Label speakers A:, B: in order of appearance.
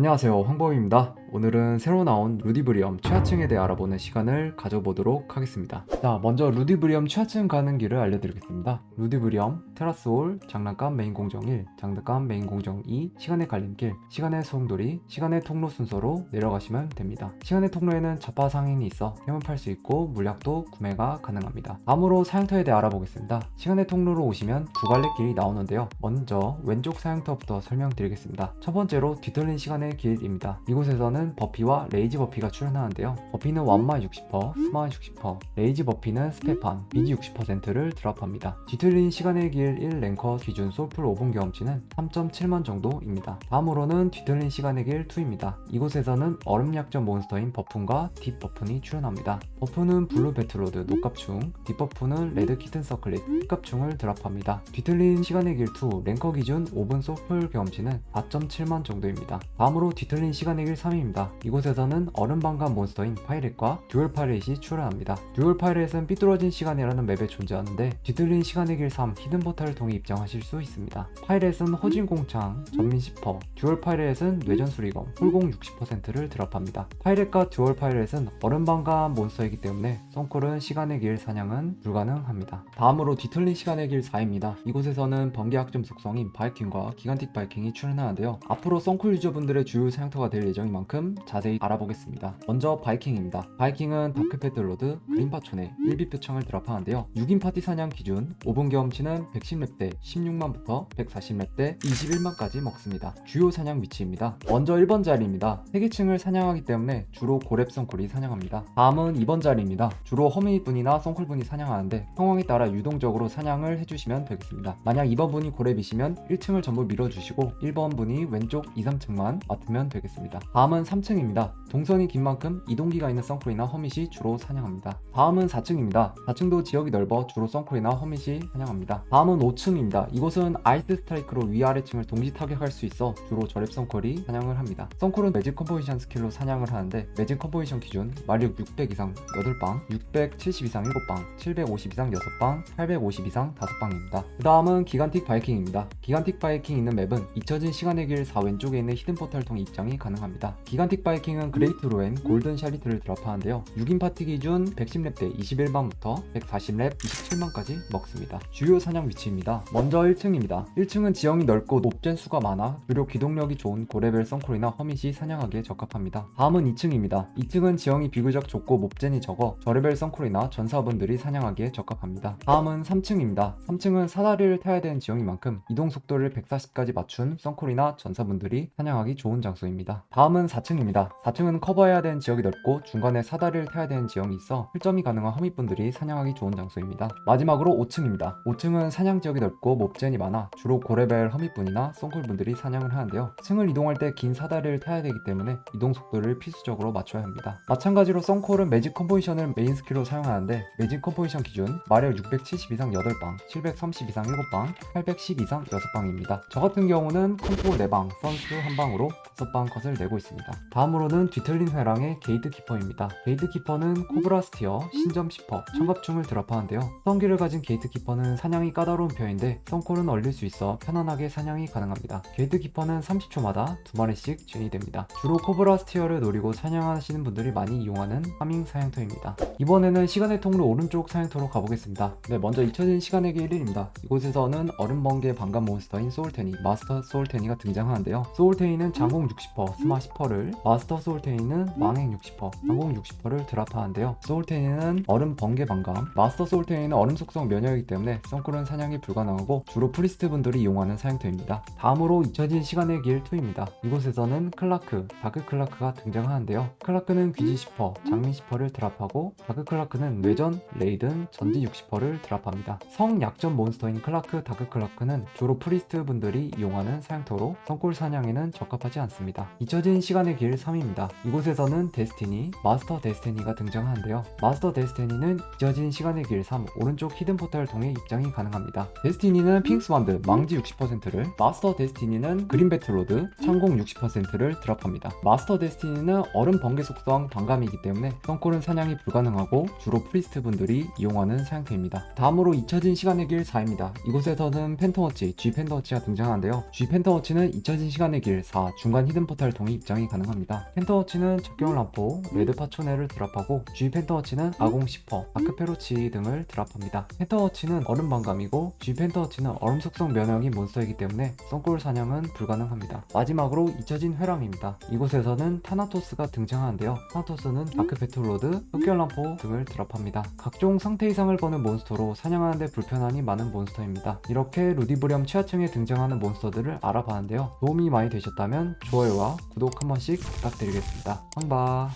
A: 안녕하세요. 황범입니다 오늘은 새로 나온 루디브리엄 최하층에 대해 알아보는 시간을 가져보도록 하겠습니다. 자 먼저 루디브리엄 최하층 가는 길을 알려드리겠습니다. 루디브리엄 테라스홀 장난감 메인 공정 1 장난감 메인 공정 2 시간의 갈림길 시간의 소용돌이 시간의 통로 순서로 내려가시면 됩니다. 시간의 통로에는 좌파 상인이 있어 템을 팔 수 있고 물약도 구매가 가능합니다. 다음으로 사양터에 대해 알아보겠습니다. 시간의 통로로 오시면 두 갈래 길이 나오는데요. 먼저 왼쪽 사양터부터 설명드리겠습니다. 첫 번째로 뒤틀린 시간의 길입니다. 이곳에서는 버피와 레이지 버피가 출연하는데요 버피는 완마 60%, 스마 60%, 레이지 버피는 스페판, 비지 60%를 드랍합니다 뒤틀린 시간의 길 1 랭커 기준 솔풀 5분 경험치는 3.7만 정도입니다 다음으로는 뒤틀린 시간의 길 2입니다 이곳에서는 얼음 약점 몬스터인 버푼과 딥 버푼이 출연합니다 버프는 블루 배틀로드 녹갑충, 딥버프는 레드 키튼 서클릿, 흑갑충을 드랍합니다. 뒤틀린 시간의 길 2, 랭커 기준 5분 소풀 경험치는 4.7만 정도입니다. 다음으로 뒤틀린 시간의 길 3입니다. 이곳에서는 얼음 방감 몬스터인 파이렛과 듀얼 파이렛이 출연합니다. 듀얼 파이렛은 삐뚤어진 시간이라는 맵에 존재하는데 뒤틀린 시간의 길 3, 히든 포탈을 통해 입장하실 수 있습니다. 파이렛은 허진 공창, 전민 10%, 듀얼 파이렛은 뇌전 수리검, 홀공 60%를 드랍합니다. 파이렛과 듀얼 파이렛은 얼음 방감 몬스터이기 때문에 썬콜은 시간의 길 사냥은 불가능합니다. 다음으로 뒤틀린 시간의 길 4입니다. 이곳에서는 번개 학점 속성인 바이킹과 기간틱 바이킹이 출연하는데요. 앞으로 썬콜 유저분들의 주요 사냥터가 될 예정인 만큼 자세히 알아보겠습니다. 먼저 바이킹입니다. 바이킹은 다크패들로드, 그린파촌에 1비 표창을 드랍하는데요. 6인 파티 사냥 기준 5분 경험치는 110렙 때 16만부터 140렙 때 21만까지 먹습니다. 주요 사냥 위치입니다. 먼저 1번 자리입니다. 세계층을 사냥하기 때문에 주로 고렙 썬콜이 사냥합니다. 다음은 2번 자리입니다. 주로 허미분이나 썬콜분이 사냥하는데 상황에 따라 유동적으로 사냥을 해주시면 되겠습니다. 만약 2번 분이 고렙이시면 1층을 전부 밀어주시고 1번 분이 왼쪽 2, 3층만 맡으면 되겠습니다. 다음은 3층입니다. 동선이 긴 만큼 이동기가 있는 썬콜이나 허밋이 주로 사냥합니다. 다음은 4층입니다. 4층도 지역이 넓어 주로 썬콜이나 허밋이 사냥합니다. 다음은 5층입니다. 이곳은 아이스 스트라이크로 위아래층을 동시 타격할 수 있어 주로 저랩 썬콜이 사냥을 합니다. 썬콜은 매직 컴포지션 스킬로 사냥을 하는데 매직 컴포지션 기준 마력 600 이상 8방, 670 이상 7방, 750 이상 6방, 850 이상 5방입니다. 그 다음은 기간틱 바이킹입니다. 기간틱 바이킹 있는 맵은 잊혀진 시간의 길 4 왼쪽에 있는 히든 포탈 통해 입장이 가능합니다. 기간 틱 바이킹은 그레이트 로엔 골든 샬리트를 드랍하는데요. 6인 파티 기준 110렙 때 21방부터 140렙 27만까지 먹습니다. 주요 사냥 위치입니다. 먼저 1층입니다. 1층은 지형이 넓고 높젠 수가 많아 주로 기동력이 좋은 고레벨 썬콜이나 허밋이 사냥하기에 적합합니다. 다음은 2층입니다. 2층은 지형이 비교적 좁고 몹젠이 적어 저레벨 썬콜이나 전사분들이 사냥하기에 적합합니다. 다음은 3층입니다. 3층은 사다리를 타야 되는 지형인 만큼 이동 속도를 140까지 맞춘 썬콜이나 전사분들이 사냥하기 좋은 장소입니다. 다음은 4층 입니다. 4층은 커버해야 되는 지역이 넓고 중간에 사다리를 타야 되는 지형이 있어 힐점이 가능한 허밋분들이 사냥하기 좋은 장소입니다. 마지막으로 5층입니다. 5층은 사냥 지역이 넓고 몹젠이 많아 주로 고레벨 허밋분이나 썬콜분들이 사냥을 하는데요. 층을 이동할 때 긴 사다리를 타야 되기 때문에 이동 속도를 필수적으로 맞춰야 합니다. 마찬가지로 썬콜은 매직 컴포지션을 메인 스킬로 사용하는데 매직 컴포지션 기준 마력 670 이상 8방, 730 이상 7방, 810 이상 6방입니다. 저 같은 경우는 컴포 4방, 선수 1방으로 5방 컷을 내고 있습니다. 다음으로는 뒤틀린 회랑의 게이트 키퍼입니다. 게이트 키퍼는 코브라 스티어, 신점 10퍼, 청갑충을 드랍하는데요. 성기를 가진 게이트 키퍼는 사냥이 까다로운 편인데 썬콜은 얼릴 수 있어 편안하게 사냥이 가능합니다. 게이트 키퍼는 30초마다 두 마리씩 진이 됩니다. 주로 코브라 스티어를 노리고 사냥하시는 분들이 많이 이용하는 파밍 사냥터입니다. 이번에는 시간의 통로 오른쪽 사냥터로 가보겠습니다. 네, 먼저 잊혀진 시간의 길 1입니다. 이곳에서는 얼음 번개 방감 몬스터인 소울테니, 마스터 소울테니가 등장하는데요. 소울테니는 장공 60%, 스마 10%를, 마스터 소울테니는 망행 60%, 장공 60%를 드랍하는데요. 소울테니는 얼음 번개 방감, 마스터 소울테니는 얼음 속성 면역이기 때문에 썬쿨은 사냥이 불가능하고 주로 프리스트 분들이 이용하는 사냥터입니다. 다음으로 잊혀진 시간의 길 2입니다. 이곳에서는 클라크, 다크 클라크가 등장하는데요. 클라크는 귀지 10%, 장미 10%를 드랍하고 다크 클라크는 뇌전, 레이든, 전지 60%를 드랍합니다. 성 약점 몬스터인 클라크, 다크 클라크는 주로 프리스트 분들이 이용하는 사냥터로 성골 사냥에는 적합하지 않습니다. 잊혀진 시간의 길 3입니다. 이곳에서는 데스티니, 마스터 데스티니가 등장하는데요. 마스터 데스티니는 잊어진 시간의 길 3, 오른쪽 히든 포탈을 통해 입장이 가능합니다. 데스티니는 핑스반드, 망지 60%를, 마스터 데스티니는 그린 배틀로드, 창공 60%를 드랍합니다. 마스터 데스티니는 얼음 번개 속성 반감이기 때문에 썬콜은 사냥이 불가능하고 주로 프리스트 분들이 이용하는 사양템입니다. 다음으로 잊혀진 시간의 길 4입니다. 이곳에서는 펜터워치, G 펜터워치가 등장하는데요. G 펜터워치는 잊혀진 시간의 길 4, 중간 히든 포탈을 통해 입장이 가능합니다. 펜터워치는 적경 람포, 레드 파초네를 드랍하고 G 펜터워치는 아공 10퍼, 아크페로치 등을 드랍합니다. 펜터워치는 얼음 반감이고 G 펜터워치는 얼음 속성 면역인 몬스터이기 때문에 썬골 사냥은 불가능합니다. 마지막으로 잊혀진 회랑입니다. 이곳에서는 타나토스가 등장하는데요. 타나토스는 아크페트로드, 흑결 람포 등을 드랍합니다. 각종 상태 이상을 거는 몬스터로 사냥하는데 불편함이 많은 몬스터입니다. 이렇게 루디브렴 최하층에 등장하는 몬스터들을 알아봤는데요. 도움이 많이 되셨다면 좋아요와 구독 한 번씩 부탁드리겠습니다. 황바